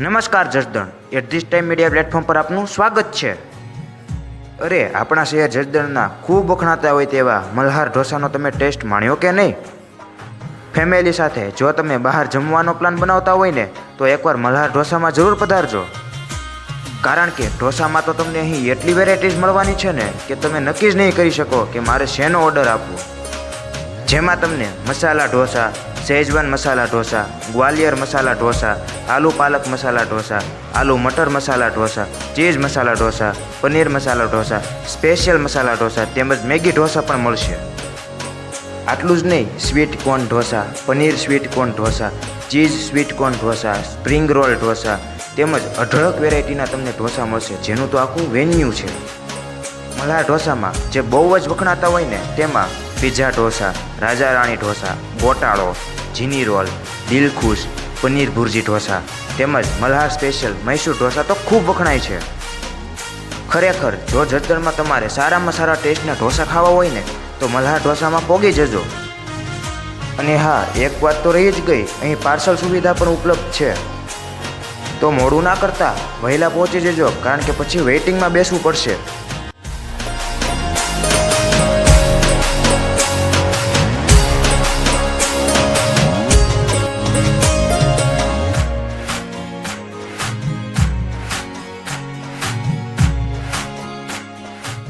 નમસ્કાર Jasdan. At this time media platform પર આપનું સ્વાગત છે. અરે, આપણા શહેર જસદણના ખૂબ વખણાતા હોય તેવા મલ્હાર ઢોસાનો તમે ટેસ્ટ માણ્યો કે નહીં? ફેમિલી સાથે જો તમે બહાર જમવાનો પ્લાન બનાવતા હોય ને, તો એકવાર મલ્હાર ઢોસામાં જરૂર પધારજો. કારણ કે ઢોસામાં તો તમને અહીં એટલી વેરાયટીઝ મળવાની છે ને, કે તમે નક્કી જ નહીં કરી શકો કે મારે શેનો ઓર્ડર આપવો. જેમાં તમને મસાલા ઢોસા શેજવાન મસાલા ઢોસા, ગ્વાલિયર મસાલા ઢોસા, આલુ પાલક મસાલા ઢોસા, આલુ મટર મસાલા ઢોસા, ચીઝ મસાલા ઢોસા, પનીર મસાલા ઢોસા, સ્પેશિયલ મસાલા ઢોસા તેમજ મેગી ઢોસા પણ મળશે. આટલું જ નહીં, sweet corn dosa, paneer sweet corn dosa, cheese sweet corn dosa, spring roll dosa તેમજ અઢળક વેરાયટીના તમને ઢોસા મળશે, જેનું તો આખું વેન્યુ છે. મલા ઢોસામાં જે બહુ જ વખણાતા હોય ને, તેમાં પીઝા ઢોસા, રાજા રાણી ઢોસા, ગોટાળો જીની રોલ દિલખુશ પનીર ભુરજી ઢોસા તેમજ મલ્હાર સ્પેશિયલ મૈસૂર ઢોસા તો ખૂબ વખણાય છે. ખરેખર, જો જસદણમાં તમારે સારામાં સારા ટેસ્ટના ઢોસા ખાવા હોય ને, તો મલ્હાર ઢોસામાં પોગી જજો. અને હા, એક વાત તો રહી જ ગઈ, અહીં પાર્સલ સુવિધા પણ ઉપલબ્ધ છે. તો મોડું ના કરતા, વહેલા પહોંચી જજો, કારણ કે પછી વેઇટિંગમાં બેસવું પડશે.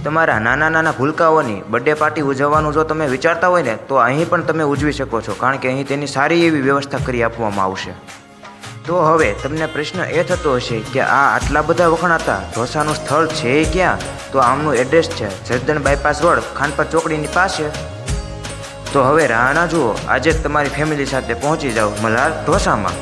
તમારા નાના નાના ભૂલકાઓની બર્થડે પાર્ટી ઉજવવાનું જો તમે વિચારતા હોય ને, તો અહીં પણ તમે ઉજવી શકો છો, કારણ કે અહીં તેની સારી એવી વ્યવસ્થા કરી આપવામાં આવશે. તો હવે તમને પ્રશ્ન એ થતો હશે કે આ આટલા બધા વખણાતા ઢોસાનું સ્થળ છે ક્યાં? તો આમનું એડ્રેસ છે જસદણ બાયપાસ રોડ, ખાનપર ચોકડીની પાસે. તો હવે રાહના જુઓ, આજે જ તમારી ફેમિલી સાથે પહોંચી જાઓ, મલાર ઢોસામાં.